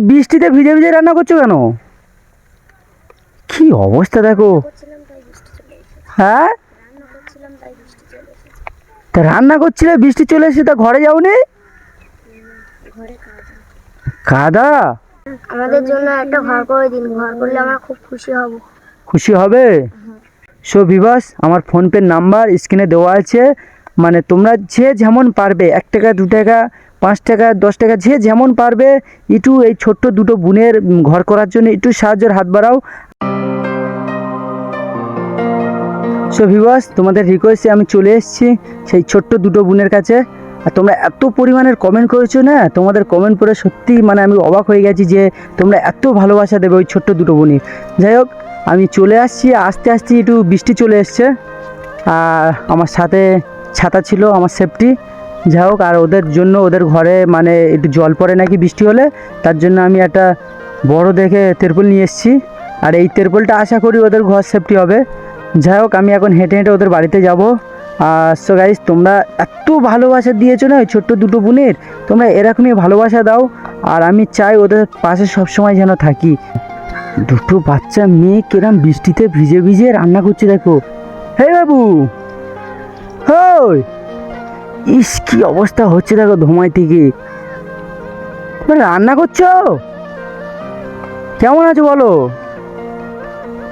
এই বৃষ্টিতে ভিজে ভিজে রান্না করছ কেন? কি অবস্থা দেখো। হ্যাঁ? তা রান্না করছিলে বৃষ্টি চলে এসে তা ঘরে যাওনি? কাদা? আমাদের জন্য একটা ঘর করে দিন ঘর করলে আমরা খুব খুশি হব। খুশি হবে? সো বিবাস আমার ফোনপের নাম্বার স্ক্রিনে দেওয়া আছে। মানে তোমরা যে যেমন পারবে এক টাকা দু টাকা পাঁচ টাকা, দশ টাকা, যে যেমন পারবে একটু এই ছোট্ট দুটো বোনের ঘর করার জন্য একটু সাহায্যের হাত বাড়াও। সো ভিবাস তোমাদের রিকোয়েস্টে আমি চলে এসেছি সেই ছোট্ট দুটো বোনের কাছে। আর তোমরা এত পরিমাণের কমেন্ট করেছ না, তোমাদের কমেন্ট পড়ে সত্যি মানে আমি অবাক হয়ে গেছি যে তোমরা এত ভালোবাসা দেবে ওই ছোট্ট দুটো বোনই যাই হোক, আমি চলে আসছি, আস্তে আস্তে একটু বৃষ্টি চলে এসছে। আর আমার সাথে ছাতা ছিল, আমার সেফটি যাই হোক, আর ওদের জন্য ওদের ঘরে মানে একটু জল পড়ে নাকি বৃষ্টি হলে, তার জন্য আমি একটা বড় দেখে তেরপল নিয়ে এসেছি। আর এই তেরপলটা আশা করি ওদের ঘর সেফটি হবে। যাই হোক, আমি এখন হেঁটে হেঁটে ওদের বাড়িতে যাব। আর সো গাইস তোমরা এত ভালোবাসা দিয়েছ না ওই ছোট্ট দুটো বোনের? তোমরা এরকমই ভালোবাসা দাও। আর আমি চাই ওদের পাশে সবসময় যেন থাকি। দুটো বাচ্চা মেয়ে কিরম বৃষ্টিতে ভিজে ভিজে রান্না করছে দেখো। হে বাবু! হই! ইস, কি অবস্থা হচ্ছে দেখো ধোমাই থেকে। রান্না করছ? কেমন আছো বলো?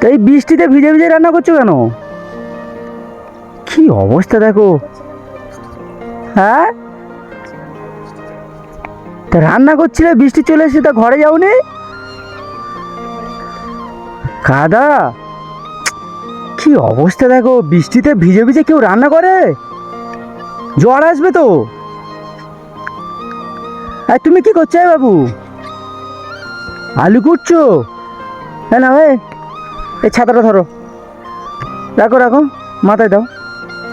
তো এই বৃষ্টিতে ভিজে ভিজে রান্না করছ কেন? কি অবস্থা দেখো। হ্যাঁ? তা রান্না করছিলে, বৃষ্টি চলে এসে তা ঘরে যাওনি? কাদা। কি অবস্থা দেখো, বৃষ্টিতে ভিজে ভিজে কেউ রান্না করে? জ্বর আসবে তো? আর তুমি কি করছ বাবু? আলু কুটছো? হ্যাঁ না ভাই এই ছাতাটা ধরো। রাখো রাখো, মাথায় দাও।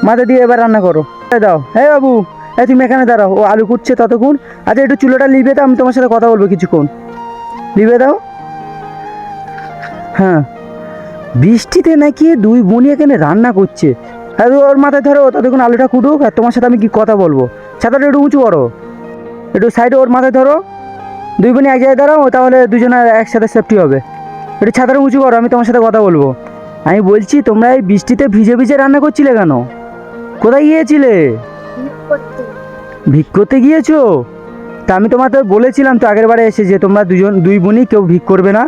মাথায় দিয়ে এবার রান্না করো। দাও। হ্যাঁ বাবু এই তুমি এখানে দাঁড়াও। ও আলু কুটছে ততক্ষণ। আচ্ছা একটু চুলোটা লিবে দাও, আমি তোমার সাথে কথা বলব কিছুক্ষণ। লিবে দাও। হ্যাঁ। বৃষ্টিতে নাকি দুই বোনই এখানে রান্না করছে। আর ওর মাথায় ধরো ততক্ষণ আলুটা কুটুক, আর তোমার সাথে আমি কি কথা বলব? ছাতাটা একটু উঁচু করো। একটু সাইডে ওর মাথায় ধরো। দুই বোনই এক জায়গায় দাঁড়াও, তাহলে দুজনের একসাথে সেফটি হবে। একটু ছাতাটা উঁচু করো, আমি তোমার সাথে কথা বলব। আমি বলছি, তোমরা এই বৃষ্টিতে ভিজে ভিজে রান্না করছিলে কেন? কোথায় গিয়েছিলে? ভিক করতে গিয়েছো? তা আমি তোমাদের বলেছিলাম তো আগের বারে এসে যে তোমরা দুজন, দুই বোনই কেউ ভিক করবে না।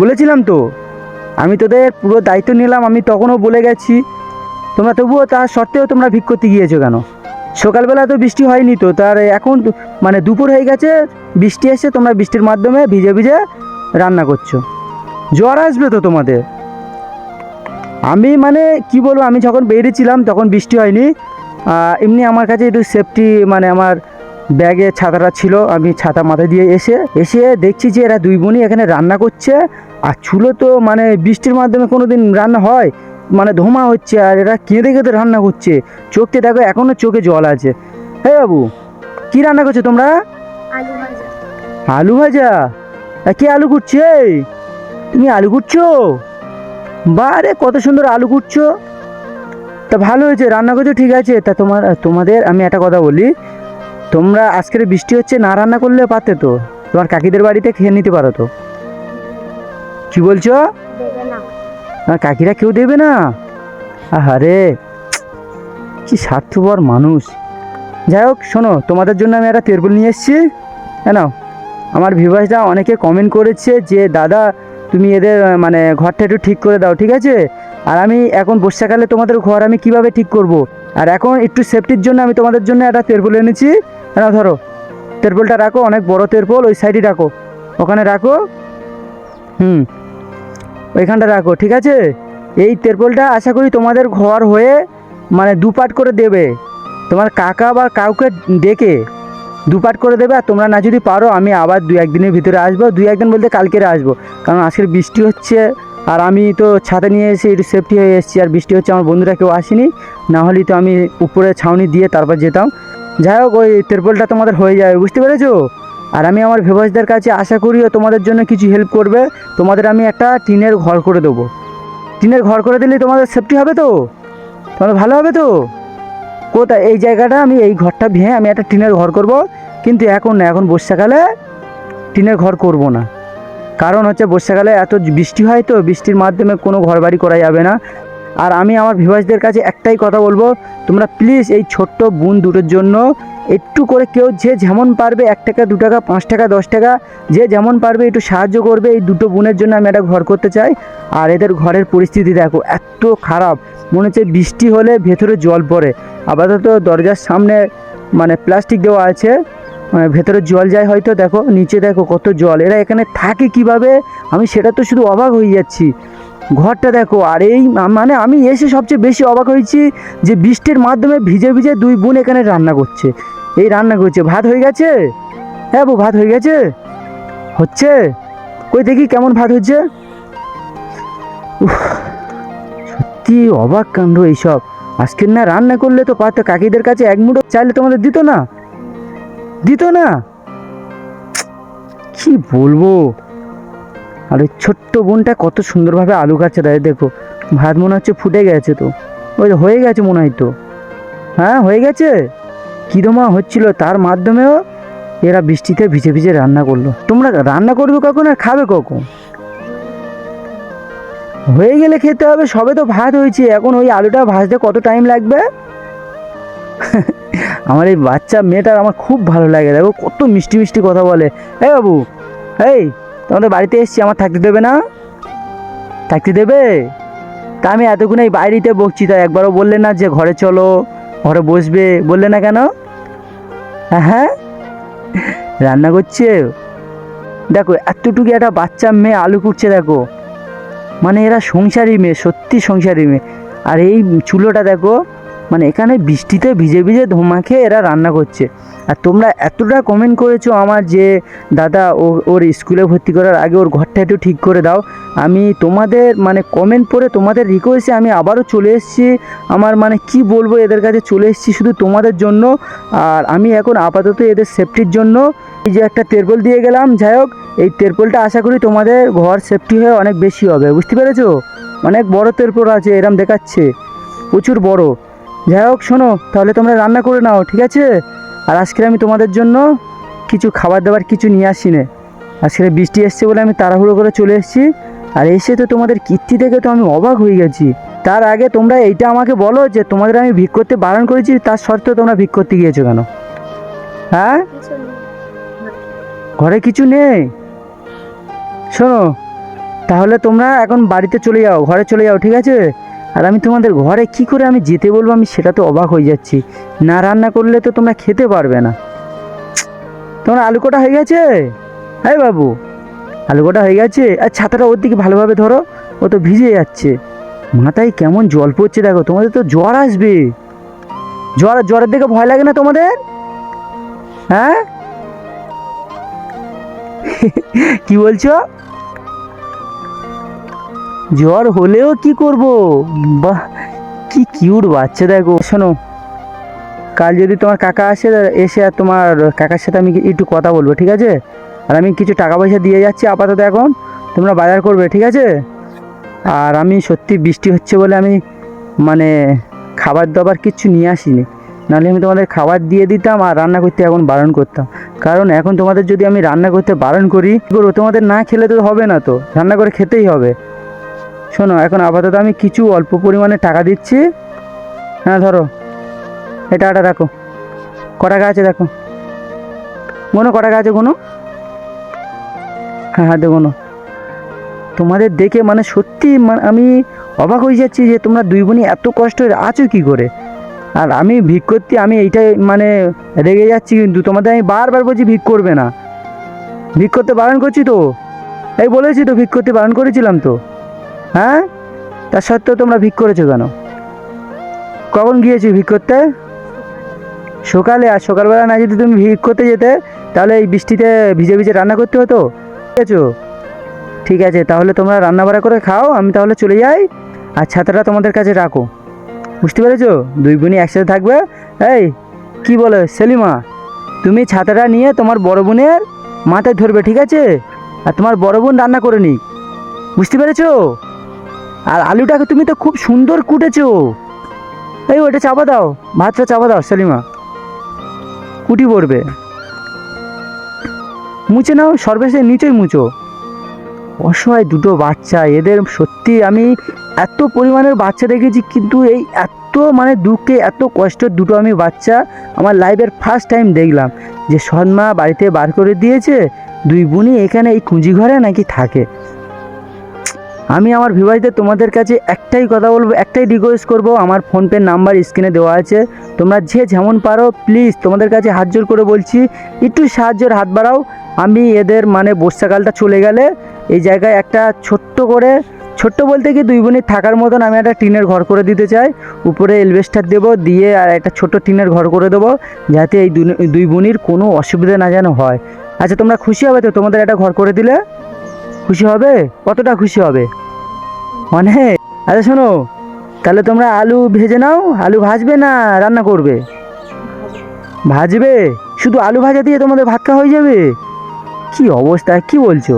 বলেছিলাম তো। আমি তোদের পুরো দায়িত্ব নিলাম, আমি তখনও বলে গেছি। তোমরা তবুও তার সত্ত্বেও তোমরা ভিক করতে গিয়েছো কেন? সকালবেলা তো বৃষ্টি হয়নি তো, তার এখন মানে দুপুর হয়ে গেছে, বৃষ্টি এসে তোমরা বৃষ্টির মাধ্যমে ভিজে ভিজে রান্না করছ। জ্বর আসবে তো তোমাদের। আমি মানে কি বলব, আমি যখন বেরিয়েছিলাম তখন বৃষ্টি হয়নি। এমনি আমার কাছে একটু সেফটি মানে আমার ব্যাগে ছাতাটা ছিল, আমি ছাতা মাথায় দিয়ে এসে এসে দেখছি যে এরা দুই বোনই এখানে রান্না করছে। আর চুলো তো মানে বৃষ্টির মাধ্যমে কোনো দিন রান্না হয় মানে ধোঁয়া হচ্ছে আর এরা কেঁদে কেঁদে রান্না করছে। চোখতে দেখো এখনও চোখে জল আছে। হে বাবু কি রান্না করছ তোমরা? আলু ভাজা। কে আলু কুটছে? তুমি আলু কুটছো? বারে কত সুন্দর আলু কুটছো। তা ভালো হয়েছে রান্না করছ ঠিক আছে। তা তোমার তোমাদের আমি একটা কথা বলি। তোমরা আজকের বৃষ্টি হচ্ছে না রান্না করলে পারতে তো। তোমার কাকিদের বাড়িতে খেয়ে নিতে পারো তো। কি বলছো? আমার কাকিরা কেউ দেবে না? আহারে, কি স্বার্থপর মানুষ। যাই হোক, শোনো, তোমাদের জন্য আমি একটা তেরবুল নিয়ে এসেছি। কেন আমার ভিভাসটা অনেকে কমেন্ট করেছে যে, দাদা, তুমি এদের মানে ঘরটা একটু ঠিক করে দাও, ঠিক আছে? আর আমি এখন বর্ষাকালে তোমাদের ঘর আমি কীভাবে ঠিক করব। আর এখন একটু সেফটির জন্য আমি তোমাদের জন্য একটা তেরপল এনেছি। না ধরো, তেরপলটা রাখো, অনেক বড় তেরপল, ওই সাইডে রাখো। ওখানে রাখো। হুম ওইখানটা রাখো, ঠিক আছে? এই তেরপলটা আশা করি তোমাদের ঘর হয়ে মানে দুপাট করে দেবে। তোমার কাকা বা কাউকে ডেকে দুপাট করে দেবে আর তোমরা না যদি পারো, আমি আবার দু একদিনের ভিতরে আসব। দুই একদিন বলতে কালকের আসব। কারণ আজকের বৃষ্টি হচ্ছে আর আমি তো ছাতা নিয়ে এসে একটু সেফটি হয়ে এসেছি আর বৃষ্টি হচ্ছে, আমার বন্ধুরা কেউ আসেনি। না হলেই তো আমি উপরে ছাউনি দিয়ে তারপর যেতাম। যাই হোক, ওই তেরপলটা তোমাদের হয়ে যাবে, বুঝতে পেরেছ? আর আমি আমার ভেবাসদের কাছে আশা করিও তোমাদের জন্য কিছু হেল্প করবে। তোমাদের আমি একটা টিনের ঘর করে দেবো। টিনের ঘর করে দিলে তোমাদের সেফটি হবে তো? তোমাদের ভালো হবে তো? কোথায়? এই জায়গাটা আমি এই ঘরটা ভেঙে আমি একটা টিনের ঘর করব। কিন্তু এখন না, এখন বর্ষাকালে টিনের ঘর করব না। কারণ হচ্ছে বর্ষাকালে এত বৃষ্টি হয় তো, বৃষ্টির মাধ্যমে কোনো ঘর বাড়ি করা যাবে না। আর আমি আমার ভিভাসদের কাছে একটাই কথা বলব, তোমরা প্লিজ এই ছোট্ট বোন দুটোর জন্য একটু করে কেউ যে যেমন পারবে এক টাকা, দু টাকা, পাঁচ টাকা, দশ টাকা, যে যেমন পারবে একটু সাহায্য করবে এই দুটো বোনের জন্য আমি একটা ঘর করতে চাই। আর এদের ঘরের পরিস্থিতি দেখো, এত খারাপ, মনে হচ্ছে বৃষ্টি হলে ভেতরে জল পড়ে। আপাতত দরজার সামনে মানে প্লাস্টিক দেওয়া আছে মানে ভেতরে জল যায় হয়তো, দেখো, নিচে দেখো কত জল। এরা এখানে থাকে কীভাবে? আমি সেটা তো শুধু অবাক হয়ে যাচ্ছি। ঘরটা দেখো, আর এই মানে আমি এসে সবচেয়ে বেশি অবাক হয়েছি যে বৃষ্টির মাধ্যমে ভিজে ভিজে দুই বোন এখানে রান্না করছে। এই রান্না করছে। ভাত হয়ে গেছে? হ্যাঁ বউ, ভাত হয়ে গেছে? হচ্ছে? কই দেখি কেমন ভাত হচ্ছে? সত্যি অবাক কাণ্ড এইসব। আজকের না রান্না করলে তো পারতো, কাকিদের কাছে এক মুঠো চাইলে তোমাদের দিত না? দিত না? কি বলব? আর ওই ছোট্ট বোনটা কত সুন্দরভাবে আলু কাটছে তাই দেখো। ভাত মনে হচ্ছে ফুটে গেছে তো। ওই হয়ে গেছে মনে হয় তো। হ্যাঁ হয়ে গেছে? কিরমা হচ্ছিল তার মাধ্যমেও এরা বৃষ্টিতে ভিজে ভিজে রান্না করল। তোমরা রান্না করবে কখন আর খাবে কখন? হয়ে গেলে খেতে হবে, সবে তো ভাত হয়েছে। এখন ওই আলুটা ভাজতে কত টাইম লাগবে? আমার এই বাচ্চা মেয়েটার আমার খুব ভালো লাগে। দেখো, কত মিষ্টি মিষ্টি কথা বলে। এই বাবু, এই। তোমাদের বাড়িতে এসছি, আমার থাকতে দেবে না? থাকতে দেবে? তা আমি এতক্ষণ এই বাইরেতে বকছি, তাই একবারও বললে না যে ঘরে চলো, ঘরে বসবে, বললে না কেন? হ্যাঁ রান্না করছে? দেখো, এতটুকু একটা বাচ্চা মেয়ে আলু কুটছে, দেখো। মানে এরা সংসারী মেয়ে, সত্যি সংসারী মেয়ে। আর এই চুলোটা, দেখো মানে এখানে বৃষ্টিতে ভিজে ভিজে ধোমা খেয়ে এরা রান্না করছে। আর তোমরা এতটা কমেন্ট করেছ আমার যে, দাদা, ও, ওর স্কুলে ভর্তি করার আগে ওর ঘরটা একটু ঠিক করে দাও। আমি তোমাদের মানে কমেন্ট পড়ে তোমাদের রিকোয়েস্টে আমি আবারও চলে এসেছি। আমার মানে কি বলব, এদের কাছে চলে এসেছি শুধু তোমাদের জন্য। আর আমি এখন আপাতত এদের সেফটির জন্য এই যে একটা তেরপল দিয়ে গেলাম। যাই হোক, এই তেরপলটা আশা করি তোমাদের ঘর সেফটি হয়ে অনেক বেশি হবে। বুঝতে পেরেছ? অনেক বড় তেরপল আছে, এরম দেখাচ্ছে। প্রচুর বড়। যাই হোক, শোনো, তাহলে তোমরা রান্না করে নাও, ঠিক আছে? আর আজকে আমি তোমাদের জন্য কিছু খাবার দাবার কিছু নিয়ে আসি নে আজকে বৃষ্টি এসছে বলে আমি তাড়াহুড়ো করে চলে এসেছি। আর এসে তো তোমাদের কীর্তি দেখে তো আমি অবাক হয়ে গেছি। তার আগে তোমরা এইটা আমাকে বলো যে, তোমাদের আমি ভিক করতে বারণ করেছি, তার সত্ত্বেও তোমরা ভিক করতে গিয়েছো কেন? হ্যাঁ? ঘরে কিছু নেই? শোনো, তাহলে তোমরা এখন বাড়িতে চলে যাও, ঘরে চলে যাও, ঠিক আছে? আর আমি তোমাদের ঘরে কি করে আমি যেতে বলব? আমি সেটা তো অবাক হয়ে যাচ্ছি। না রান্না করলে তো তোমরা খেতে পারবে না। তোমার আলু কটা হয়ে গেছে? হ্যাঁ বাবু, আলু কটা হয়ে গেছে? আর ছাতাটা ওর দিকে ভালোভাবে ধরো, ও তো ভিজে যাচ্ছে। মাথায় কেমন জল পড়ছে দেখো, তোমাদের তো জ্বর আসবে। জ্বর, জ্বরের দিকে ভয় লাগে না তোমাদের? হ্যাঁ? কি বলছো? জ্বর হলেও কি করব? বাহ, কি কিউট বাচ্চা দেখো। শোনো, কাল যদি তোমার কাকা আসে, এসে আর তোমার কাকার সাথে আমি একটু কথা বলব, ঠিক আছে? আর আমি কিছু টাকা পয়সা দিয়ে যাচ্ছি আপাতত এখন, তোমরা বাজার করবে, ঠিক আছে? আর আমি সত্যি বৃষ্টি হচ্ছে বলে আমি মানে খাবার দাবার কিচ্ছু নিয়ে আসিনি। নাহলে আমি তোমাদের খাবার দিয়ে দিতাম আর রান্না করতে এখন বারণ করতাম। কারণ এখন তোমাদের যদি আমি রান্না করতে বারণ করি করব? তোমাদের না খেলে তো হবে না তো। রান্না করে খেতেই হবে। শোনো, এখন আপাতত আমি কিছু অল্প পরিমাণে টাকা দিচ্ছি। হ্যাঁ ধরো। এই টাকাটা রাখো ক টাকা আছে দেখো? কোনো ক টাকা আছে কোনো হ্যাঁ হ্যাঁ দেখো তোমাদের দেখে মানে সত্যি মানে আমি অবাক হয়ে যাচ্ছি যে তোমরা দুই বোনই এত কষ্ট আছো কি করে? আর আমি ভিক করতে আমি এইটাই মানে রেগে যাচ্ছি কিন্তু তোমাদের আমি বারবার বলছি ভিক করবে না। ভিক করতে বারণ করছি তো? এই বলেছি তো ভিক করতে বারণ করেছিলাম তো। হ্যাঁ? তার সত্ত্বেও তোমরা ভিক করেছ কেন? কখন গিয়েছি ভিক করতে? সকালে, আর সকালবেলা না যদি তুমি ভিক করতে যেতে, তাহলে এই বৃষ্টিতে ভিজে ভিজে রান্না করতে হতো? ঠিক আছে? ঠিক আছে, তাহলে তোমরা রান্না বাড়া করে খাও, আমি তাহলে চলে যাই, আর ছাতাটা তোমাদের কাছে রাখো। বুঝতে পেরেছ? দুই বোনই একসাথে থাকবে। এই, কি বলে, সেলিমা, তুমি ছাতাটা নিয়ে তোমার বড় বোনের মাথায় ধরবে, ঠিক আছে? আর তোমার বড় বোন রান্না করে নিক। বুঝতে পেরেছ? আর আলুটাকে তুমি তো খুব সুন্দর কুটেছো। এই ওটা চাপা দাও, ভাতটা চাপা দাও সেলিমা কুটি পড়বে। মুছে নাও, সর্বশেষে নিচেই মুছো। অসহায় দুটো বাচ্চা, এদের সত্যি আমি এত পরিমাণের বাচ্চা দেখেছি, কিন্তু এই এত মানে দুঃখে, এত কষ্টের দুটো আমি বাচ্চা আমার লাইফের ফার্স্ট টাইম দেখলাম। যে সন্মা বাড়িতে বার করে দিয়েছে, দুই বোনই এখানে এই কুঁজি ঘরে নাকি থাকে। আমি আমার ভিভাইতে তোমাদের কাছে একটাই কথা বলব, একটাই রিকোয়েস্ট করব। আমার ফোনপের নাম্বার স্ক্রিনে দেওয়া আছে। তোমরা যে যেমন পারো প্লিজ তোমাদের কাছে হাত জোর করে বলছি, একটু সাহায্যের হাত বাড়াও। আমি এদের মানে বর্ষাকালটা চলে গেলে এই জায়গায় একটা ছোট্ট করে, ছোট্ট বলতে কি দুই বোনের থাকার মতন আমি একটা টিনের ঘর করে দিতে চাই। উপরে এলভেস্টার দেবো, দিয়ে আর একটা ছোট্ট টিনের ঘর করে দেবো, যাতে এই দুই বোনির কোনো অসুবিধা না যেন হয়। আচ্ছা তোমরা খুশি হবে তো তোমাদের একটা ঘর করে দিলে? খুশি হবে? কতটা খুশি হবে? অনেক আচ্ছা শোনো, তাহলে তোমরা আলু ভেজে নাও, আলু ভাজবে না রান্না করবে? ভাজবে? শুধু আলু ভাজা দিয়ে তোমাদের ভাত খাওয়া হয়ে যাবে? কি অবস্থা, কি বলছো?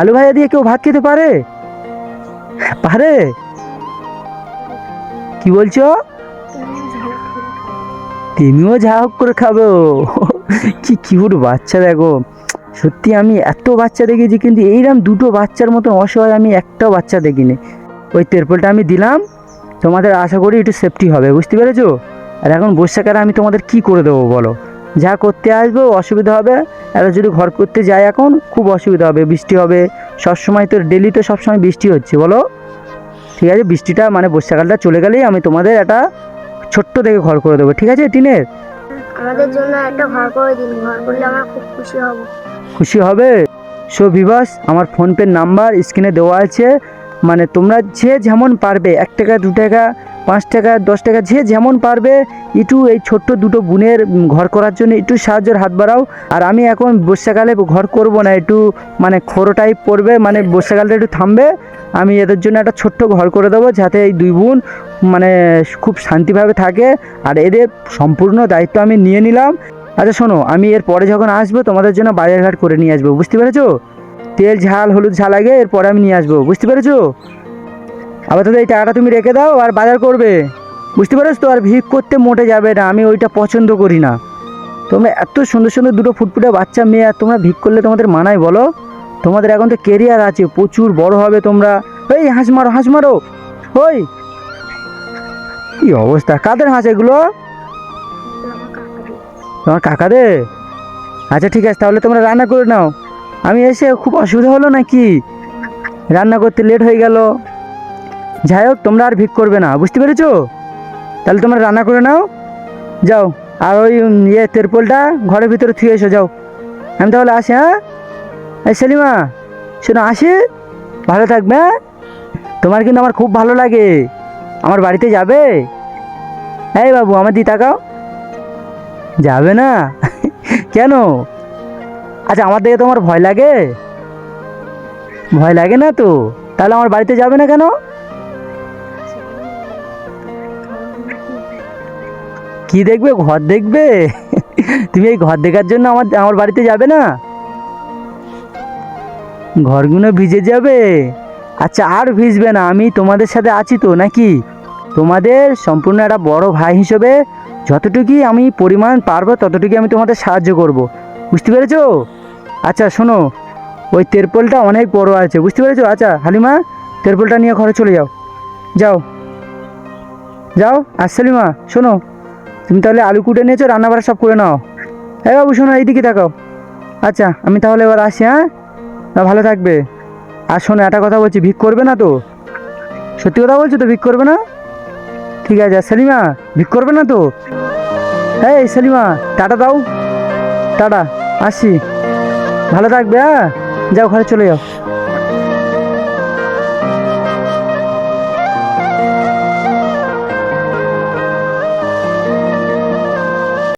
আলু ভাজা দিয়ে কেউ ভাত খেতে পারে? পারে? কি বলছো? তুমিও যা হোক করে খাব কি কিউট বাচ্চা দেখো। সত্যি আমি এত বাচ্চা দেখেছি কিন্তু এইরকম দুটো বাচ্চার মতন অসহায় আমি একটাও বাচ্চা দেখিনি। ওই তেরপলটা আমি দিলাম, তোমাদের আশা করি একটু সেফটি হবে, বুঝতে পেরেছ? আর এখন বর্ষাকালে আমি তোমাদের কি করে দেবো বলো? যা করতে আসব, অসুবিধা হবে আর যদি ঘর করতে যাই এখন, খুব অসুবিধা হবে, বৃষ্টি হবে। সবসময় তো ডেলি তো সবসময় বৃষ্টি হচ্ছে, বলো? ঠিক আছে, বৃষ্টিটা মানে বর্ষাকালটা চলে গেলেই আমি তোমাদের একটা ছোট্ট দেখে ঘর করে দেবো, ঠিক আছে, টিনের? আমাদের জন্য একটা ঘর করে দিন, ঘর করলে আমরা খুব খুশি হব। খুশি হবে? সো বিবাস আমার ফোনপের নাম্বার স্ক্রিনে দেওয়া আছে। মানে তোমরা যে যেমন পারবে, এক টাকা, দু টাকা পাঁচ টাকা, দশ টাকা, যে যেমন পারবে একটু এই ছোট্ট দুটো বোনের ঘর করার জন্য একটু সাহায্যের হাত বাড়াও। আর আমি এখন বর্ষাকালে ঘর করব না, একটু মানে খোরো টাইপ পড়বে মানে বর্ষাকালটা একটু থামবে। আমি এদের জন্য একটা ছোট্ট ঘর করে দেবো, যাতে এই দুই বোন মানে খুব শান্তিভাবে থাকে। আর এদের সম্পূর্ণ দায়িত্ব আমি নিয়ে নিলাম। আচ্ছা শোনো, আমি এর পরে যখন আসব, তোমাদের জন্য বাজারঘাট করে নিয়ে আসব, বুঝতে পেরেছ? তেল, ঝাল, হলুদ, ঝাল আগে, এরপরে আমি নিয়ে আসব, বুঝতে পেরেছ? আপাতত এই টাকাটা তুমি রেখে দাও আর বাজার করবে। বুঝতে পেরেছ তো? আর ভিড় করতে মোটে যাবে না, আমি ওইটা পছন্দ করি না। তোমরা এত সুন্দর সুন্দর দুটো ফুটফুটে বাচ্চা মেয়ে আর তোমরা ভিক করলে তোমাদের মানায় বলো? তোমাদের এখন তো কেরিয়ার আছে, প্রচুর বড় হবে তোমরা। এই, হাঁস মারো হাঁস মারো। ওই। কি অবস্থা? কাদের হাঁস এগুলো? তোমার কাকা রে আচ্ছা ঠিক আছে, তাহলে তোমরা রান্না করে নাও। আমি এসে খুব অসুবিধা হলো নাকি? রান্না করতে লেট হয়ে গেল। যাই হোক, তোমরা আর ভিক করবে না, বুঝতে পেরেছ? তাহলে তোমরা রান্না করে নাও, যাও। আর ওই ইয়ে তেরপোলটা ঘরের ভিতরে থুয়ে এসো, যাও। আমি তাহলে আসি হ্যাঁ? এই সেলিমা, শোনো, আসি? ভালো থাকবে হ্যাঁ? তোমার কিন্তু আমার খুব ভালো লাগে। আমার বাড়িতে যাবে? এই বাবু, আমার দি তাকাও। যাবে না? কেন? আচ্ছা আমার দেখে তোমার ভয় লাগে? ভয় লাগে না তো? তাহলে আমার বাড়িতে যাবে না কেন? কি দেখবে? ঘর দেখবে? তুমি এই ঘর দেখার জন্য আমার আমার বাড়িতে যাবে না? ঘরগুলো ভিজে যাবে? আচ্ছা আর ভিজবে না। আমি তোমাদের সাথে আছি তো, নাকি? তোমাদের সম্পূর্ণ একটা বড় ভাই হিসেবে যতটুকুই আমি পরিমাণ পারব ততটুকুই আমি তোমাদের সাহায্য করব। বুঝতে পেরেছ? আচ্ছা শোনো, ওই তেরপলটা অনেক বড় আছে, বুঝতে পেরেছ? আচ্ছা হালিমা, তেরপলটা নিয়ে ঘরে চলে যাও। যাও। যাও, আর সেলিমা, শোনো তুমি তাহলে আলু কুটে নিয়েছো রান্না বাড়া সব করে নাও। হ্যাঁ বাবু, শোনো, এইদিকে তাকাও। আচ্ছা আমি তাহলে এবার আসি হ্যাঁ? না, ভালো থাকবে। আর শোনো, একটা কথা বলছি, ভিক করবে না তো? সত্যি কথা বলছো তো, ভিক করবে না? ঠিক আছে সেলিমা, ভিক করবে না তো? এই, সেলিমা, টাটা দাও। টাটা, আসি। ভালো থাকবে হ্যাঁ? যাও, ঘরে চলে যাও।